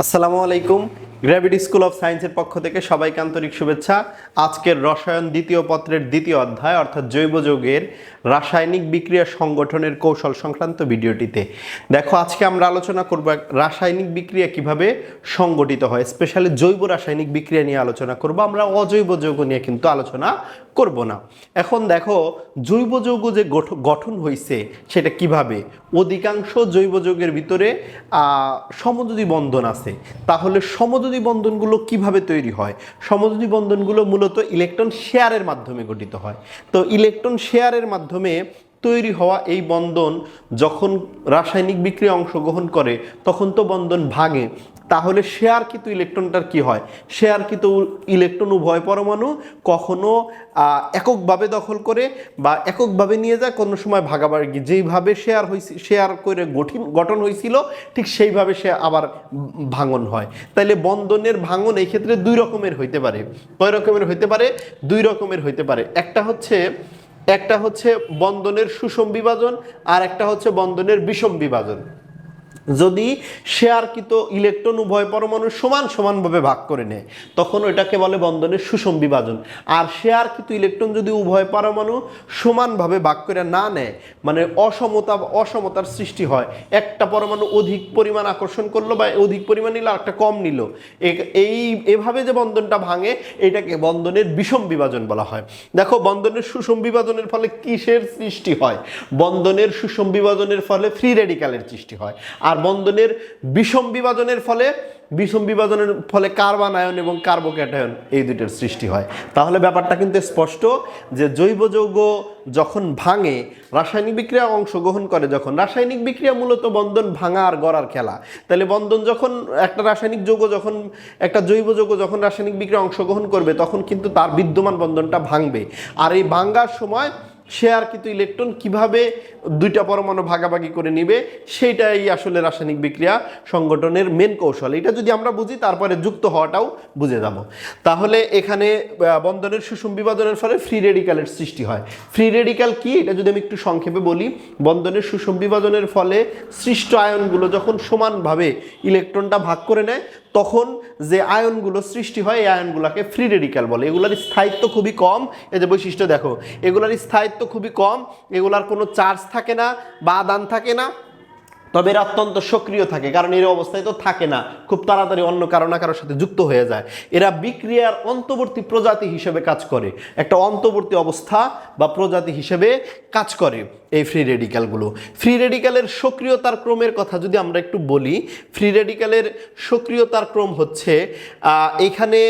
আসসালামু আলাইকুম। Gravity school of সায়েন্সের পক্ষ থেকে সবাইকে আন্তরিক শুভেচ্ছা। আজকের রসায়ন দ্বিতীয় পত্রের দ্বিতীয় অধ্যায়, অর্থাৎ জৈব যৌগের রাসায়নিক বিক্রিয়া সংগঠনের কৌশল সংক্রান্ত ভিডিওটিতে। দেখো, আজকে আমরা আলোচনা করব রাসায়নিক বিক্রিয়া কীভাবে সংগঠিত হয়, স্পেশালি জৈব রাসায়নিক বিক্রিয়া নিয়ে আলোচনা করব। আমরা অজৈব যৌগ নিয়ে কিন্তু আলোচনা করব না। এখন দেখো, জৈব যৌগ যে গঠন হয়েছে সেটা কীভাবে? অধিকাংশ জৈব যৌগের ভিতরে সমযোজী বন্ধন আছে। তাহলে সমযোজী বন্ধনগুলো কীভাবে তৈরি হয়? সমযোজী বন্ধনগুলো মূলত ইলেকট্রন শেয়ারের মাধ্যমে গঠিত হয়। তো ইলেকট্রন শেয়ারের মাধ্যমে তৈরি হওয়া এই বন্ধন যখন রাসায়নিক বিক্রিয়া অংশগ্রহণ করে, তখন তো বন্ধন ভাঙে। তাহলে শেয়ার কিন্তু ইলেকট্রনটার কি হয়? শেয়ার কিন্তু ইলেকট্রন উভয় পরমাণু কখনো এককভাবে দখল করে বা এককভাবে নিয়ে যায়, কোনো সময় ভাগাভাগি। যেইভাবে শেয়ার হয়েছে শেয়ার করে গঠিন গঠন হয়েছিল ঠিক সেইভাবে সে আবার ভাঙন হয়। তাইলে বন্ধনের ভাঙন এই ক্ষেত্রে দুই রকমের হইতে পারে। কয় রকমের হইতে পারে? দুই রকমের হইতে পারে। একটা হচ্ছে একটা হচ্ছে বন্ধনের সুষম বিভাজন আর একটা হচ্ছে বন্ধনের বিষম বিভাজন। যদি শেয়ারকৃত ইলেকট্রন উভয় পরমাণু সমান সমানভাবে ভাগ করে নেয়, তখন ওইটাকে বলে বন্ধনের সুষম বিভাজন। আর শেয়ারকৃত ইলেকট্রন যদি উভয় পরমাণু সমানভাবে ভাগ করে না নেয় মানে অসমতা, অসমতার সৃষ্টি হয়, একটা পরমাণু অধিক পরিমাণ আকর্ষণ করল বা অধিক পরিমাণ নিল একটা কম নিল এই, এভাবে যে বন্ধনটা ভাঙে, এটাকে বন্ধনের বিষম বিভাজন বলা হয়। দেখো, বন্ধনের সুষম বিভাজনের ফলে কিসের সৃষ্টি হয়? বন্ধনের সুষম বিভাজনের ফলে ফ্রি রেডিক্যালের সৃষ্টি হয়। আর বন্ধনের বিষম বিভাজনের ফলে, বিষম বিভাজনের ফলে কার্বন আয়ন এবং কার্বোক্যাটায়ন এই দুইটার সৃষ্টি হয়। তাহলে ব্যাপারটা কিন্তু স্পষ্ট যে জৈব যৌগ যখন ভাঙে, রাসায়নিক বিক্রিয়া অংশগ্রহণ করে যখন, রাসায়নিক বিক্রিয়া মূলত বন্ধন ভাঙা আর গড়ার খেলা। তাহলে বন্ধন যখন, একটা রাসায়নিক যৌগ যখন, একটা জৈব যৌগ যখন রাসায়নিক বিক্রিয়া অংশগ্রহণ করবে, তখন কিন্তু তার বিদ্যমান বন্ধনটা ভাঙবে। আর এই ভাঙ্গার সময় শেয়ার কিন্তু ইলেকট্রন কীভাবে দুইটা পরমাণু ভাগাভাগি করে নিবে, সেইটাই আসলে রাসায়নিক বিক্রিয়া সংগঠনের মেন কৌশল। এটা যদি আমরা বুঝি, তারপরে যুক্ত হওয়াটাও বুঝে যাব। তাহলে এখানে বন্ধনের সুষম বিভাজনের ফলে ফ্রি রেডিক্যালের সৃষ্টি হয়। ফ্রি রেডিক্যাল কি? এটা যদি আমি একটু সংক্ষেপে বলি, বন্ধনের সুষম বিভাজনের ফলে সৃষ্ট আয়নগুলো যখন সমানভাবে ইলেকট্রনটা ভাগ করে নেয়, তখন যে আয়নগুলো সৃষ্টি হয়, এই আয়নগুলোকে ফ্রি রেডিক্যাল বলে। এগুলার স্থায়িত্ব খুবই কম। এই যে বৈশিষ্ট্য দেখো, এগুলার স্থায়িত্ব খুবই কম এগুলার কোনো চার্জ থাকে না বা আদান থাকে না। তবে এরা অত্যন্ত সক্রিয় থাকে, কারণ এর অবস্থায় তো থাকে না। খুব তাড়াতাড়ি অন্য কারও না কারোর সাথে যুক্ত হয়ে যায়। এরা বিক্রিয়ার অন্তর্বর্তী প্রজাতি হিসেবে কাজ করে। একটা অন্তর্বর্তী অবস্থা বা প্রজাতি হিসেবে কাজ করে এই ফ্রি রেডিক্যালগুলো ফ্রি রেডিক্যালের সক্রিয়তার ক্রমের কথা যদি আমরা একটু বলি ফ্রি রেডিক্যালের সক্রিয়তার ক্রম হচ্ছে এখানে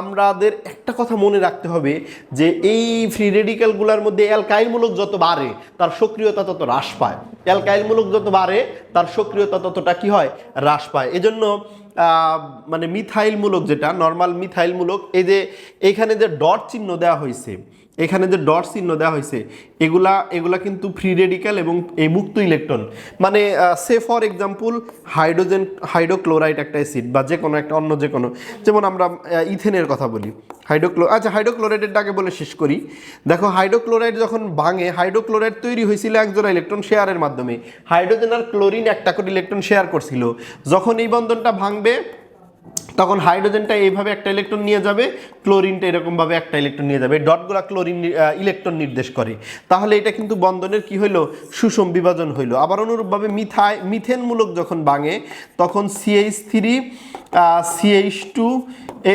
আমাদের একটা কথা মনে রাখতে হবে যে এই ফ্রি রেডিক্যালগুলোর মধ্যে অ্যালকাইলমূলক যত বাড়ে, তার সক্রিয়তা তত হ্রাস পায়। অ্যালকাইলমূলক যত বাড়ে তার সক্রিয়তা ততটা কি হয়? হ্রাস পায়। এজন্য মানে মিথাইলমূলক যেটা নর্মাল মিথাইলমূলক, এই যে, এখানে যে ডট চিহ্ন দেওয়া হয়েছে এখানে যে ডট চিহ্ন দেওয়া হয়েছে, এগুলা এগুলা কিন্তু ফ্রি রেডিক্যাল এবং এই মুক্ত ইলেকট্রন মানে সে ফর এক্সাম্পল হাইড্রোজেন হাইড্রোক্লোরাইড একটা অ্যাসিড বা যে কোনো একটা অন্য যে কোনো যেমন আমরা ইথেনের কথা বলি। হাইড্রোক্লো আচ্ছা হাইড্রোক্লোরাইডের ডাকে বলে শেষ করি। দেখো হাইড্রোক্লোরাইড যখন ভাঙে হাইড্রোক্লোরাইড তৈরি হয়েছিল একজোড়া ইলেকট্রন শেয়ারের মাধ্যমে। হাইড্রোজেন আর ক্লোরিন একটা করে ইলেকট্রন শেয়ার করছিল। যখন এই বন্ধনটা ভাঙবে তখন হাইড্রোজেনটা এইভাবে একটা ইলেকট্রন নিয়ে যাবে, ক্লোরিনটা এরকমভাবে একটা ইলেকট্রন নিয়ে যাবে ডটগুলা ক্লোরিন ইলেকট্রন নির্দেশ করে। তাহলে এটা কিন্তু বন্ধনের কি হইল? সুষম বিভাজন হইল। আবার অনুরূপভাবে মিথাই মিথেনমূলক যখন বাঙে তখন সিএইচ থ্রি সিএইচ টু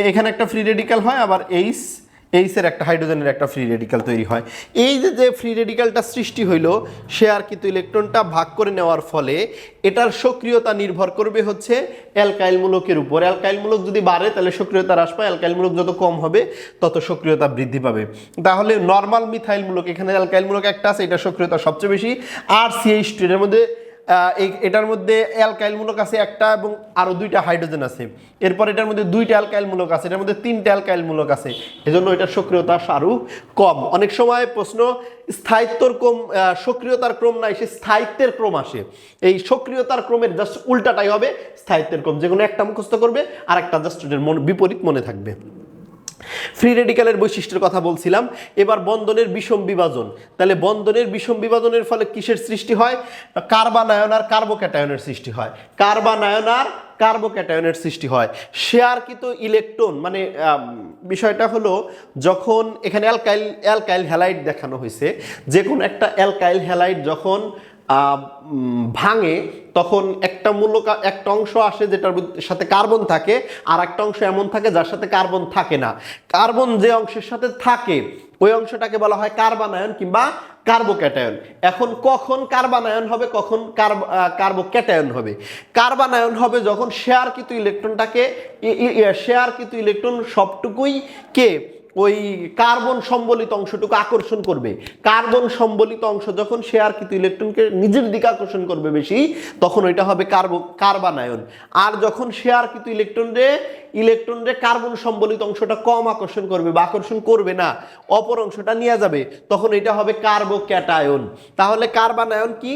এখানে একটা ফ্রি রেডিক্যাল হয়, আবার এইচ এইসের একটা হাইড্রোজেনের একটা ফ্রি রেডিক্যাল তৈরি হয়। এই যে যে ফ্রি রেডিক্যালটা সৃষ্টি হইল, সে আর কিন্তু ইলেকট্রনটা ভাগ করে নেওয়ার ফলে এটার সক্রিয়তা নির্ভর করবে হচ্ছে অ্যালকাইল মূলকের উপর। অ্যালকাইল মূলক যদি বাড়ে, তাহলে সক্রিয়তা হ্রাস পায়, অ্যালকাইল মূলক যত কম হবে, তত সক্রিয়তা বৃদ্ধি পাবে। তাহলে নর্মাল মিথাইল মূলক, এখানে অ্যালকাইল মূলক একটা আছে, এটা সক্রিয়তা সবচেয়ে বেশি। আর সিএইচ টু এর মধ্যে এটার মধ্যে অ্যালকাইলমূলক আছে একটা এবং আরও দুইটা হাইড্রোজেন আছে। এরপর এটার মধ্যে দুইটা অ্যালকাইলমূলক আছে, এটার মধ্যে তিনটা অ্যালকাইলমূলক আছে। এজন্য এটার সক্রিয়তা আরও কম। অনেক সময় প্রশ্ন, স্থায়িত্বর ক্রম সক্রিয়তার ক্রম নাই, সে স্থায়িত্বের ক্রম আসে। এই সক্রিয়তার ক্রমের জাস্ট উল্টাটাই হবে, স্থায়িত্বের ক্রম। যে কোনো একটা মুখস্থ করবে আর একটা জাস্ট মন বিপরীত মনে থাকবে। ফ্রি রেডিক্যালের বৈশিষ্ট্যের কথা বলছিলাম। এবার বন্ধনের বিষম বিভাজন। তাহলে বন্ধনের বিষম বিভাজনের ফলে কিসের সৃষ্টি হয়? কার্বানায়ন আর কার্বোক্যাটায়নের সৃষ্টি হয়। কার্বানায়ন আর কার্বোক্যাটায়নের সৃষ্টি হয়। শেয়ারকৃত ইলেকট্রন মানে বিষয়টা হলো যখন এখানে অ্যালকাইল অ্যালকাইল হ্যালাইড দেখানো হয়েছে যে কোনো একটা অ্যালকাইল হ্যালাইড যখন ভাঙে, তখন একটা মূল্য একটা অংশ আসে যেটার সাথে কার্বন থাকে, আর একটা অংশ এমন থাকে যার সাথে কার্বন থাকে না। কার্বন যে অংশের সাথে থাকে, ওই অংশটাকে বলা হয় কার্বানায়ন কিংবা কার্বোক্যাটায়ন। এখন কখন কার্বানায়ন হবে, কখন কার্ব কার্বোক্যাটায়ন হবে? কার্বানায়ন হবে যখন শেয়ারকৃত ইলেকট্রনটাকে শেয়ারকৃত ইলেকট্রন সবটুকুই কে? ওই কার্বন সম্বলিত অংশটুকু আকর্ষণ করবে। কার্বন সম্বলিত অংশ যখন শেয়ারকৃত ইলেকট্রনকে নিজের দিকে আকর্ষণ করবে বেশি, তখন ওইটা হবে কার্বো কার্বানায়ন। আর যখন শেয়ারকৃত ইলেকট্রন রে ইলেকট্রন রে কার্বন সম্বলিত অংশটা কম আকর্ষণ করবে বা আকর্ষণ করবে না, অপর অংশটা নিয়ে যাবে, তখন এটা হবে কার্বোক্যাটায়ন। তাহলে কার্বানায়ন কি?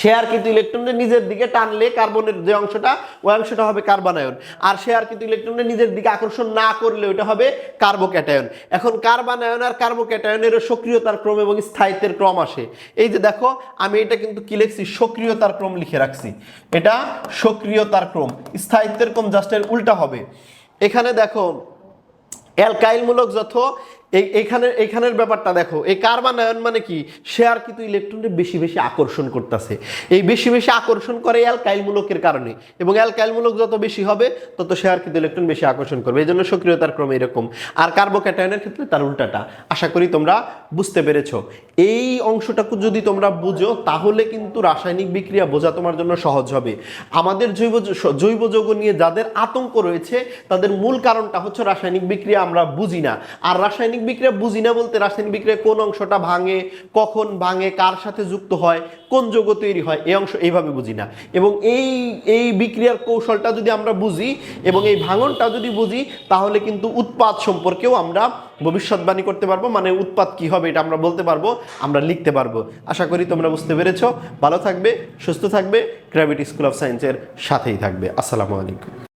শেয়ার কিন্তু ইলেকট্রনের নিজের দিকে টানলে কার্বনের যে অংশটা, ওই অংশটা হবে কার্বানায়ন আর শেয়ার কিন্তু ইলেকট্রনের নিজের দিকে আকর্ষণ না করলে ওটা হবে কার্বোক্যাটায়ন এখন কার্বানায়ন আর কার্বোক্যাটায়নের সক্রিয়তার ক্রম এবং স্থায়িত্বের ক্রম আসে। এই যে দেখো, আমি এটা কিন্তু কি লিখছি? সক্রিয়তার ক্রম লিখে রাখছি। এটা সক্রিয়তার ক্রম, স্থায়িত্বের ক্রম জাস্ট এর উল্টা হবে। এখানে দেখো অ্যালকাইলমূলক যত এই এখানে, এখানের ব্যাপারটা দেখো, এই কার্বানায়ন মানে কি? শেয়ার কিন্তু ইলেকট্রনকে বেশি বেশি আকর্ষণ করতেছে। এই বেশি বেশি আকর্ষণ করে অ্যালকাইলমূলকের কারণে। এবং অ্যালকাইলমূলক যত বেশি হবে, তত শেয়ার কিন্তু ইলেকট্রন বেশি আকর্ষণ করবে। এই জন্য সক্রিয়তার ক্রমে এরকম। আর কার্বোক্যাটায়নের ক্ষেত্রে তার উল্টাটা। আশা করি তোমরা বুঝতে পেরেছ। এই অংশটাকে যদি তোমরা বুঝো, তাহলে কিন্তু রাসায়নিক বিক্রিয়া বোঝা তোমার জন্য সহজ হবে। আমাদের জৈব জৈব যৌগ নিয়ে যাদের আতঙ্ক রয়েছে, তাদের মূল কারণটা হচ্ছে রাসায়নিক বিক্রিয়া আমরা বুঝি না। আর রাসায়নিক বিক্রিয়া বুঝি না বলতে রাসায়নিক বিক্রিয়া কোন অংশটা ভাঙে, কখন ভাঙে, কার সাথে যুক্ত হয়, কোন যৌগ তৈরি হয়, এই অংশ এইভাবে বুঝি না। এবং এই এই বিক্রিয়ার কৌশলটা যদি আমরা বুঝি এবং এই ভাঙনটা যদি বুঝি, তাহলে কিন্তু উৎপাদ সম্পর্কেও আমরা ভবিষ্যৎবাণী করতে পারব মানে উৎপাদ কি হবে এটা আমরা বলতে পারব, আমরা লিখতে পারব। আশা করি তোমরা বুঝতে পেরেছ। ভালো থাকবে, সুস্থ থাকবে গ্র্যাভিটি স্কুল অফ সায়েন্সের সাথেই থাকবে। আসসালামু আলাইকুম।